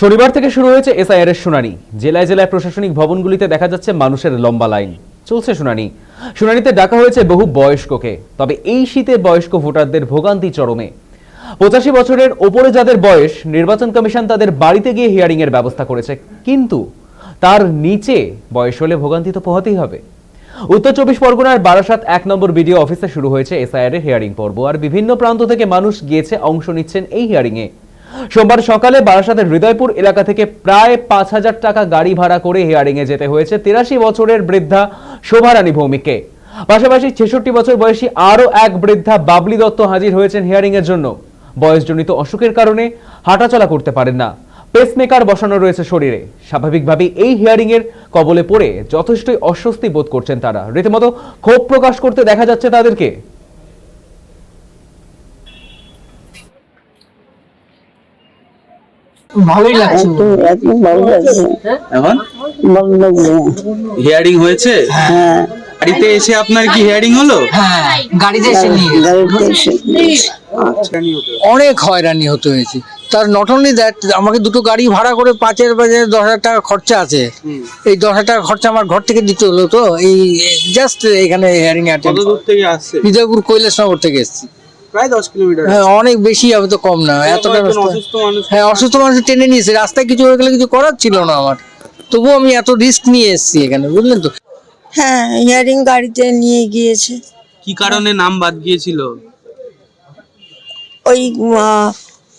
শনিবার থেকে শুরু হয়েছে এসআইআর এর শুনানি। জেলায় জেলায় প্রশাসনিক ভবনগুলিতে দেখা যাচ্ছে মানুষের লম্বা লাইন। চলছে শুনানি। শুনানিতে ডাকা হয়েছে বহু বয়স্ককে, তবে এই শীতে বয়স্ক ভোটারদের ভোগান্তি চরমে। পঁচাশি বছরের ওপরে যাদের বয়স, নির্বাচন কমিশন তাদের বাড়িতে গিয়ে হিয়ারিং এর ব্যবস্থা করেছে। কিন্তু তার নিচে বয়স হলে ভোগান্তি তো পোহাতেই হবে। উত্তর চব্বিশ পরগনার বারাসাত এক নম্বর বিডিও অফিসে শুরু হয়েছে এসআইআর এর হিয়ারিং পর্ব। আর বিভিন্ন প্রান্ত থেকে মানুষ গিয়েছে অংশ নিচ্ছেন এই হিয়ারিং এ সোমবার সকালে বারাসাতের হৃদয়পুর এলাকা থেকে প্রায় পাঁচ হাজার টাকা গাড়ি ভাড়া করে হিয়ারিং এ যেতে হয়েছে তিরাশি বছরের বৃদ্ধা শোভারানী ভৌমিককে। পাশাপাশি ছেষট্টি বছর বয়সী আরও এক বৃদ্ধা বাবলি দত্ত হাজির হয়েছেন হিয়ারিং এর জন্য। বয়সজনিত অসুখের কারণে হাঁটাচলা করতে পারেন না। পেসমেকার বসানো রয়েছে শরীরে। স্বাভাবিকভাবেই এই হিয়ারিং এর কবলে পড়ে যথেষ্টই অস্বস্তি বোধ করছেন তারা। রীতিমতো ক্ষোভ প্রকাশ করতে দেখা যাচ্ছে তাদেরকে। ভালোই লাগছে। একদম একদম ভালো লাগছে। এখন? ভালো লাগছে। হিয়ারিং হয়েছে? হ্যাঁ। বাড়িতে এসে আপনার কি হিয়ারিং হলো? হ্যাঁ গাড়িতে এসে নিয়ে অনেক হয়রানি হতে হয়েছে। তার নট অনলি দ্যাট আমাকে দুটো গাড়ি ভাড়া করে পাঁচের বাজে দশ হাজার টাকা খরচা আছে। এই দশ হাজার টাকা খরচা আমার ঘর থেকে দিতে হলো তো। এই জাস্ট এখানে হিয়ারিং কত অ্যাটেন্ড দূর থেকে আসছে? হৃদয়পুর কৈলাসনগর থেকে এসেছি। প্রায় দশ কিলোমিটার হ্যাঁ অনেক বেশি হবে তো কম না এতটা অসুস্থ মানুষ হ্যাঁ অসুস্থ মানুষ টেনে নিয়েছে রাস্তায় কিছু হয়ে গেলে কিছু করার ছিল না আমার। তবুও আমি এত রিস্ক নিয়ে এসেছি এখানে বুঝলেন তো? হ্যাঁ হিয়ারিং গাড়িতে নিয়ে গিয়েছে। কি কারণে নাম বাদ গিয়েছিল? ওই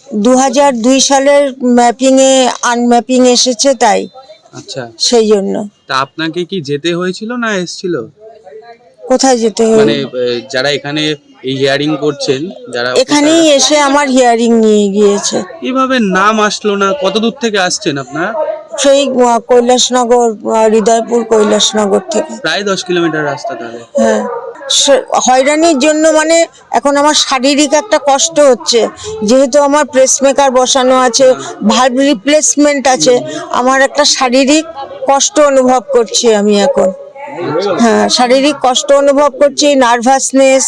দু হাজার দুই সালের ম্যাপিংয়ে আনম্যাপিং এসেছে তাই। আচ্ছা। সেই জন্য। তা আপনাকে কি যেতে হয়েছিল না এসেছিল? কোথায় যেতে মানে হবে আহ, যারা এখানে এই হিয়ারিং করছেন যারা এখানেই এসে আমার হিয়ারিং নিয়ে গিয়েছে। কীভাবে নাম আসলো না? কত দূর থেকে আসছেন আপনার? সেই কৈলাসনগর হৃদয়পুর কৈলাসনগর থেকে। প্রায় দশ কিলোমিটার রাস্তা তাহলে। হ্যাঁ। হয়রানির জন্য মানে এখন আমার শারীরিক একটা কষ্ট হচ্ছে। যেহেতু আমার প্রেসমেকার বসানো আছে ভাল্ব রিপ্লেসমেন্ট আছে আমার একটা শারীরিক কষ্ট অনুভব করছি আমি এখন। হ্যাঁ শারীরিক কষ্ট অনুভব করছি নার্ভাসনেস